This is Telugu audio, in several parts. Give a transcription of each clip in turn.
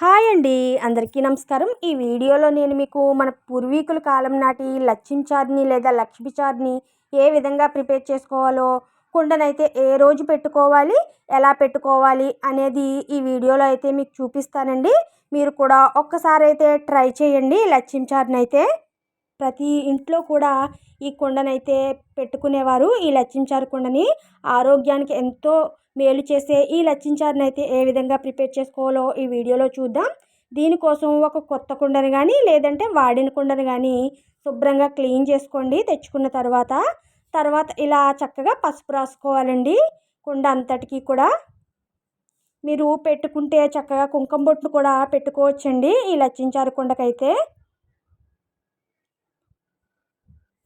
హాయ్ అండి. అందరికీ నమస్కారం. ఈ వీడియోలో నేను మీకు మన పూర్వీకుల కాలం నాటి లచ్చించార్ని చార్ని లేదా లక్ష్మీ చార్ని ఏ విధంగా ప్రిపేర్ చేసుకోవాలో కుండనైతే ఏ రోజు పెట్టుకోవాలి ఎలా పెట్టుకోవాలి అనేది ఈ వీడియోలో అయితే మీకు చూపిస్తానండి. మీరు కూడా ఒక్కసారి అయితే ట్రై చేయండి లచ్చించార్ని చార్ని అయితే ప్రతి ఇంట్లో కూడా ఈ కుండనైతే పెట్టుకునేవారు. ఈ లచ్చించారు కుండని ఆరోగ్యానికి ఎంతో మేలు చేసే ఈ లచ్చించారుని అయితే ఏ విధంగా ప్రిపేర్ చేసుకోవాలో ఈ వీడియోలో చూద్దాం. దీనికోసం ఒక కొత్త కుండని కానీ లేదంటే వాడిన కుండని కానీ శుభ్రంగా క్లీన్ చేసుకోండి తెచ్చుకున్న తర్వాత. తర్వాత ఇలా చక్కగా పసుపు రాసుకోవాలండి కుండ అంతటికి కూడా. మీరు పెట్టుకుంటే చక్కగా కుంకుమ బొట్లు కూడా పెట్టుకోవచ్చండి ఈ లచ్చించారు కుండకైతే.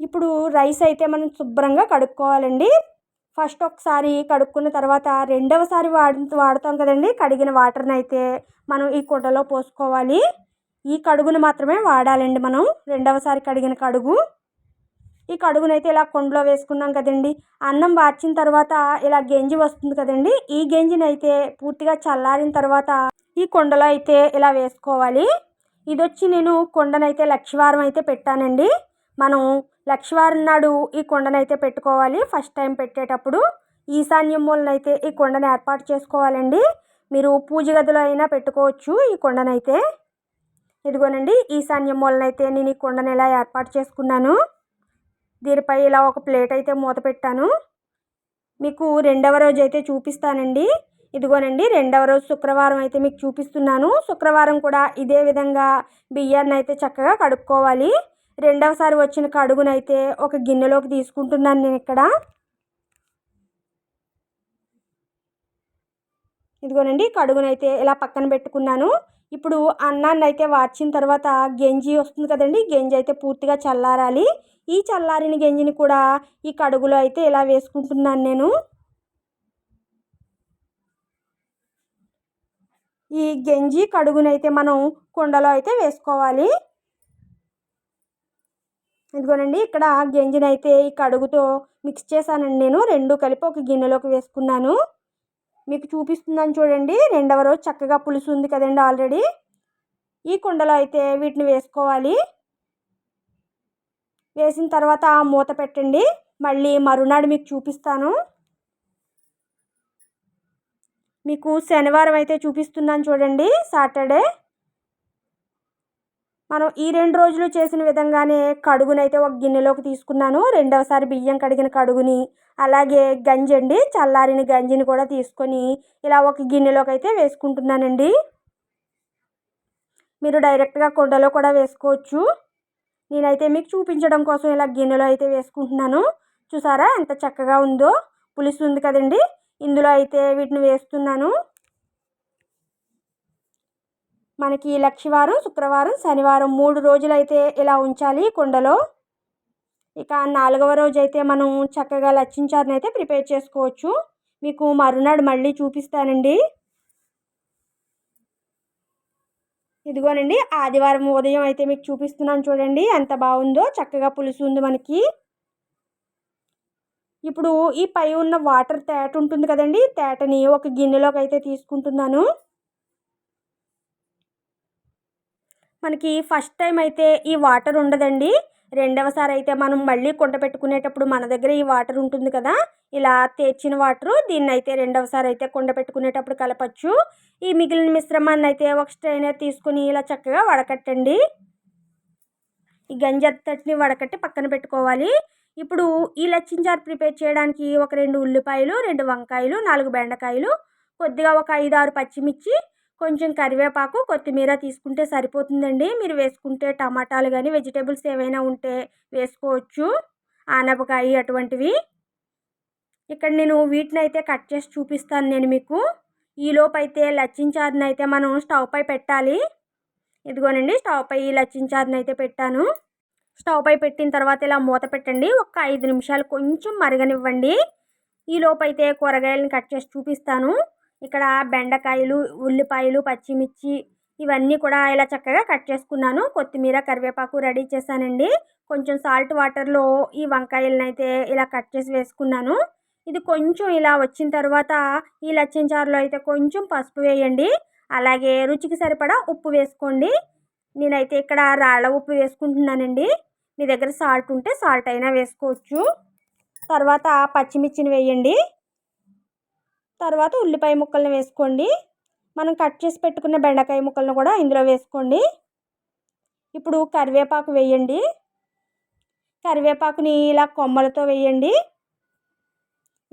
ఇప్పుడు రైస్ అయితే మనం శుభ్రంగా కడుక్కోవాలండి. ఫస్ట్ ఒకసారి కడుక్కున్న తర్వాత రెండవసారి వాడి వాడతాం కదండి. కడిగిన వాటర్ని అయితే మనం ఈ కుండలో పోసుకోవాలి. ఈ కడుగును మాత్రమే వాడాలండి మనం. రెండవసారి కడిగిన కడుగు. ఈ కడుగునైతే ఇలా కుండలో వేసుకున్నాం కదండి. అన్నం వార్చిన తర్వాత ఇలా గెంజి వస్తుంది కదండి. ఈ గెంజిని అయితే పూర్తిగా చల్లారిన తర్వాత ఈ కుండలో అయితే ఇలా వేసుకోవాలి. ఇది వచ్చి నేను కుండనైతే లక్షవారం అయితే పెట్టానండి. మనం లక్షవారం నాడు ఈ కొండనైతే పెట్టుకోవాలి. ఫస్ట్ టైం పెట్టేటప్పుడు ఈశాన్యం మూలనైతే ఈ కొండను ఏర్పాటు చేసుకోవాలండి. మీరు పూజ గదిలో అయినా పెట్టుకోవచ్చు ఈ కొండనైతే. ఇదిగోనండి ఈశాన్యం మూలనైతే నేను ఈ కొండను ఇలా ఏర్పాటు చేసుకున్నాను. దీనిపై ఇలా ఒక ప్లేట్ అయితే మూత పెట్టాను. మీకు రెండవ రోజు అయితే చూపిస్తానండి. ఇదిగోనండి రెండవ రోజు శుక్రవారం అయితే మీకు చూపిస్తున్నాను. శుక్రవారం కూడా ఇదే విధంగా బియ్యాన్ని అయితే చక్కగా కడుక్కోవాలి. రెండవసారి వచ్చిన కడుగునైతే ఒక గిన్నెలోకి తీసుకుంటున్నాను నేను ఇక్కడ. ఇదిగోనండి కడుగునైతే ఇలా పక్కన పెట్టుకున్నాను. ఇప్పుడు అన్నాన్ని అయితే వార్చిన తర్వాత గెంజి వస్తుంది కదండి గెంజి అయితే పూర్తిగా చల్లారాలి. ఈ చల్లారిన గెంజిని కూడా ఈ కడుగులో అయితే ఇలా వేసుకుంటున్నాను నేను. ఈ గెంజి కడుగునైతే మనం కుండలో అయితే వేసుకోవాలి. ఇదిగోనండి ఇక్కడ గింజను అయితే ఈ కడుగుతో మిక్స్ చేశానండి నేను. రెండు కలిపి ఒక గిన్నెలోకి వేసుకున్నాను. మీకు చూపిస్తున్నాను చూడండి. రెండవ రోజు చక్కగా పులుసు ఉంది కదండి ఆల్రెడీ ఈ కుండలో అయితే వీటిని వేసుకోవాలి. వేసిన తర్వాత మూత పెట్టండి. మళ్ళీ మరునాడు మీకు చూపిస్తాను. మీకు శనివారం అయితే చూపిస్తున్నాను చూడండి సాటర్డే. మనం ఈ రెండు రోజులు చేసిన విధంగానే కడుగునైతే ఒక గిన్నెలోకి తీసుకున్నాను. రెండవసారి బియ్యం కడిగిన కడుగుని అలాగే గంజి అండి చల్లారిన గంజిని కూడా తీసుకొని ఇలా ఒక గిన్నెలోకి అయితే వేసుకుంటున్నానండి. మీరు డైరెక్ట్గా కుండలో కూడా వేసుకోవచ్చు. నేనైతే మీకు చూపించడం కోసం ఇలా గిన్నెలో అయితే వేసుకుంటున్నాను. చూసారా ఎంత చక్కగా ఉందో? పులుసు ఉంది కదండి. ఇందులో అయితే వీటిని వేస్తున్నాను. మనకి లక్షివారం శుక్రవారం శనివారం మూడు రోజులైతే ఇలా ఉంచాలి కుండలో. ఇక నాలుగవ రోజు అయితే మనం చక్కగా లచ్చించారని అయితే ప్రిపేర్ చేసుకోవచ్చు. మీకు మరునాడు మళ్ళీ చూపిస్తానండి. ఇదిగోనండి ఆదివారం ఉదయం అయితే మీకు చూపిస్తున్నాను చూడండి ఎంత బాగుందో చక్కగా పులుసు ఉంది మనకి. ఇప్పుడు ఈ పై ఉన్న వాటర్ తేట ఉంటుంది కదండి తేటని ఒక గిన్నెలోకి అయితే తీసుకుంటున్నాను. మనకి ఫస్ట్ టైం అయితే ఈ వాటర్ ఉండదండి. రెండవసారి అయితే మనం మళ్ళీ కుండ పెట్టుకునేటప్పుడు మన దగ్గర ఈ వాటర్ ఉంటుంది కదా ఇలా తెచ్చిన వాటరు దీన్ని అయితే రెండవసారి అయితే కుండ పెట్టుకునేటప్పుడు కలపచ్చు. ఈ మిగిలిన మిశ్రమాన్ని అయితే ఒక స్ట్రైనర్ తీసుకుని ఇలా చక్కగా వడకట్టండి. ఈ గంజత్తటిని వడకట్టి పక్కన పెట్టుకోవాలి. ఇప్పుడు ఈ లచ్చించారు ప్రిపేర్ చేయడానికి ఒక రెండు ఉల్లిపాయలు రెండు వంకాయలు నాలుగు బెండకాయలు కొద్దిగా ఒక ఐదు ఆరు పచ్చిమిర్చి కొంచెం కరివేపాకు కొత్తిమీర తీసుకుంటే సరిపోతుందండి. మీరు వేసుకుంటే టమాటాలు కానీ వెజిటేబుల్స్ ఏవైనా ఉంటే వేసుకోవచ్చు. ఆనపకాయ అటువంటివి. ఇక్కడ నేను వీటిని అయితే కట్ చేసి చూపిస్తాను నేను మీకు. ఈలోపు అయితే లచ్చించారుని అయితే మనం స్టవ్ పై పెట్టాలి. ఇదిగోనండి స్టవ్ పై లచ్చించారుని అయితే పెట్టాను. స్టవ్ పై పెట్టిన తర్వాత ఇలా మూత పెట్టండి. ఒక ఐదు నిమిషాలు కొంచెం మరగనివ్వండి. ఈలోపు అయితే కూరగాయలను కట్ చేసి చూపిస్తాను. ఇక్కడ బెండకాయలు ఉల్లిపాయలు పచ్చిమిర్చి ఇవన్నీ కూడా ఇలా చక్కగా కట్ చేసుకున్నాను. కొత్తిమీర కరివేపాకు రెడీ చేశానండి. కొంచెం సాల్ట్ వాటర్లో ఈ వంకాయలను అయితే ఇలా కట్ చేసి వేసుకున్నాను. ఇది కొంచెం ఇలా వచ్చిన తర్వాత ఈ లచ్చిన చారులో అయితే కొంచెం పసుపు వేయండి. అలాగే రుచికి సరిపడా ఉప్పు వేసుకోండి. నేనైతే ఇక్కడ రాళ్ళ ఉప్పు వేసుకుంటున్నానండి. మీ దగ్గర సాల్ట్ ఉంటే సాల్ట్ అయినా వేసుకోవచ్చు. తర్వాత పచ్చిమిర్చిని వేయండి. తర్వాత ఉల్లిపాయ ముక్కలను వేసుకోండి. మనం కట్ చేసి పెట్టుకున్న బెండకాయ ముక్కలను కూడా ఇందులో వేసుకోండి. ఇప్పుడు కరివేపాకు వేయండి. కరివేపాకుని ఇలా కొమ్మలతో వేయండి.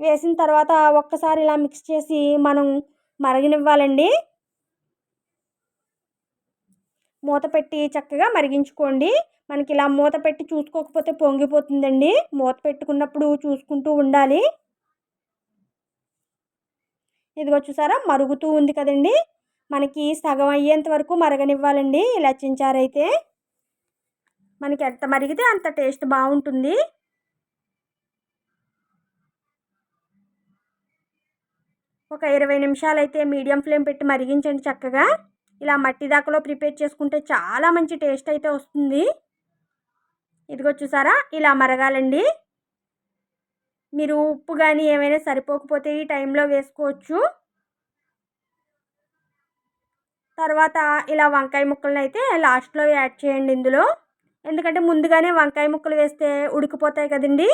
వేసిన తర్వాత ఒక్కసారి ఇలా మిక్స్ చేసి మనం మరగనివ్వాలండి. మూత పెట్టి చక్కగా మరిగించుకోండి. మనకి ఇలా మూత పెట్టి చూసుకోకపోతే పొంగిపోతుందండి. మూత పెట్టుకున్నప్పుడు చూసుకుంటూ ఉండాలి. ఇదిగో చూసారా మరుగుతూ ఉంది కదండి. మనకి సగం అయ్యేంత వరకు మరగనివ్వాలండి ఇలా చించారైతే మనకి ఎంత మరిగితే అంత టేస్ట్ బాగుంటుంది. ఒక ఇరవై నిమిషాలు అయితే మీడియం ఫ్లేమ్ పెట్టి మరిగించండి చక్కగా. ఇలా మట్టి దాకలో ప్రిపేర్ చేసుకుంటే చాలా మంచి టేస్ట్ అయితే వస్తుంది. ఇదిగో చూసారా ఇలా మరగాలండి. మీరు ఉప్పు కానీ ఏమైనా సరిపోకపోతే ఈ టైంలో వేసుకోవచ్చు. తర్వాత ఇలా వంకాయ ముక్కలను అయితే లాస్ట్లో యాడ్ చేయండి ఇందులో. ఎందుకంటే ముందుగానే వంకాయ ముక్కలు వేస్తే ఉడికిపోతాయి కదండి.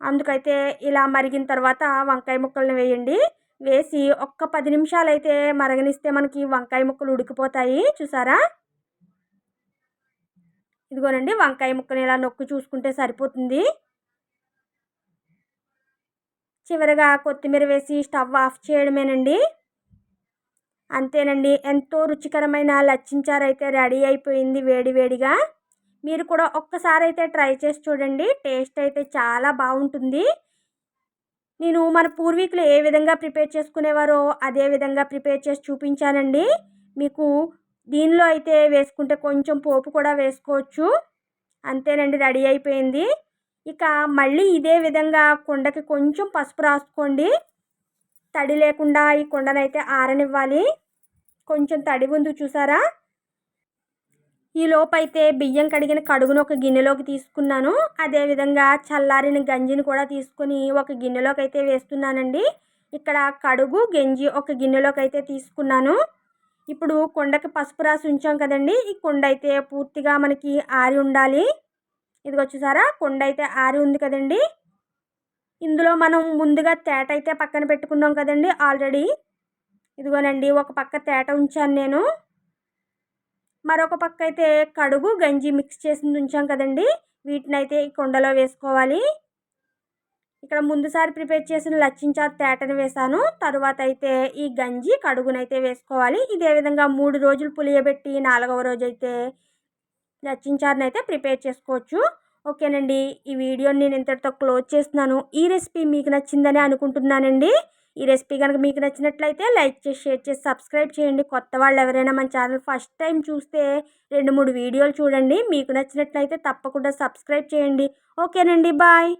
అందుకైతే ఇలా మరిగిన తర్వాత వంకాయ ముక్కలను వేయండి. వేసి ఒక్క పది నిమిషాలు అయితే మరగనిస్తే మనకి వంకాయ ముక్కలు ఉడికిపోతాయి. చూసారా? ఇదిగోనండి వంకాయ ముక్కని ఇలా నొక్కి చూసుకుంటే సరిపోతుంది. చివరిగా కొత్తిమీర వేసి స్టవ్ ఆఫ్ చేయడమేనండి. అంతేనండి. ఎంతో రుచికరమైన లచ్చించారు అయితే రెడీ అయిపోయింది వేడి వేడిగా. మీరు కూడా ఒక్కసారి అయితే ట్రై చేసి చూడండి. టేస్ట్ అయితే చాలా బాగుంటుంది. నేను మన పూర్వీకులు ఏ విధంగా ప్రిపేర్ చేసుకునేవారో అదే విధంగా ప్రిపేర్ చేసి చూపించానండి. మీకు దీనిలో అయితే వేసుకుంటే కొంచెం పోపు కూడా వేసుకోవచ్చు. అంతేనండి. రెడీ అయిపోయింది. ఇక మళ్ళీ ఇదే విధంగా కుండకి కొంచెం పసుపు రాసుకోండి. తడి లేకుండా ఈ కుండనైతే ఆరనివ్వాలి. కొంచెం తడి ఉంది చూసారా? ఈ లోపైతే బియ్యం కడిగిన కడుగును ఒక గిన్నెలోకి తీసుకున్నాను. అదేవిధంగా చల్లారిన గంజిని కూడా తీసుకొని ఒక గిన్నెలోకి అయితే వేస్తున్నానండి. ఇక్కడ కడుగు గంజి ఒక గిన్నెలోకి అయితే తీసుకున్నాను. ఇప్పుడు కుండకి పసుపు రాసి ఉంచాం కదండి. ఈ కుండ అయితే పూర్తిగా మనకి ఆరి ఉండాలి. ఇది వచ్చేసారా కుండ అయితే ఆరి ఉంది కదండి. ఇందులో మనం ముందుగా తేట అయితే పక్కన పెట్టుకున్నాం కదండి ఆల్రెడీ. ఇదిగోనండి ఒక పక్క తేట ఉంచాను నేను. మరొక పక్క అయితే కడుగు గంజి మిక్స్ చేసి ఉంచాం కదండి. వీటిని అయితే ఈ కుండలో వేసుకోవాలి. ఇక్కడ ముందుసారి ప్రిపేర్ చేసిన లచ్చించారు తేటను వేసాను తర్వాత అయితే ఈ గంజి కడుగునైతే వేసుకోవాలి. ఇదే విధంగా మూడు రోజులు పులియబెట్టి నాలుగవ రోజు అయితే అయితే ప్రిపేర్ చేసుకోవచ్చు. ఓకేనండి ఈ వీడియోని నేను ఇంతటితో క్లోజ్ చేస్తున్నాను. ఈ రెసిపీ మీకు నచ్చిందని అనుకుంటున్నానండి. ఈ రెసిపీ కనుక మీకు నచ్చినట్లయితే లైక్ చేసి షేర్ చేసి సబ్స్క్రైబ్ చేయండి. కొత్త వాళ్ళు ఎవరైనా మన ఛానల్ ఫస్ట్ టైం చూస్తే రెండు మూడు వీడియోలు చూడండి. మీకు నచ్చినట్లయితే తప్పకుండా సబ్స్క్రైబ్ చేయండి. ఓకేనండి బాయ్.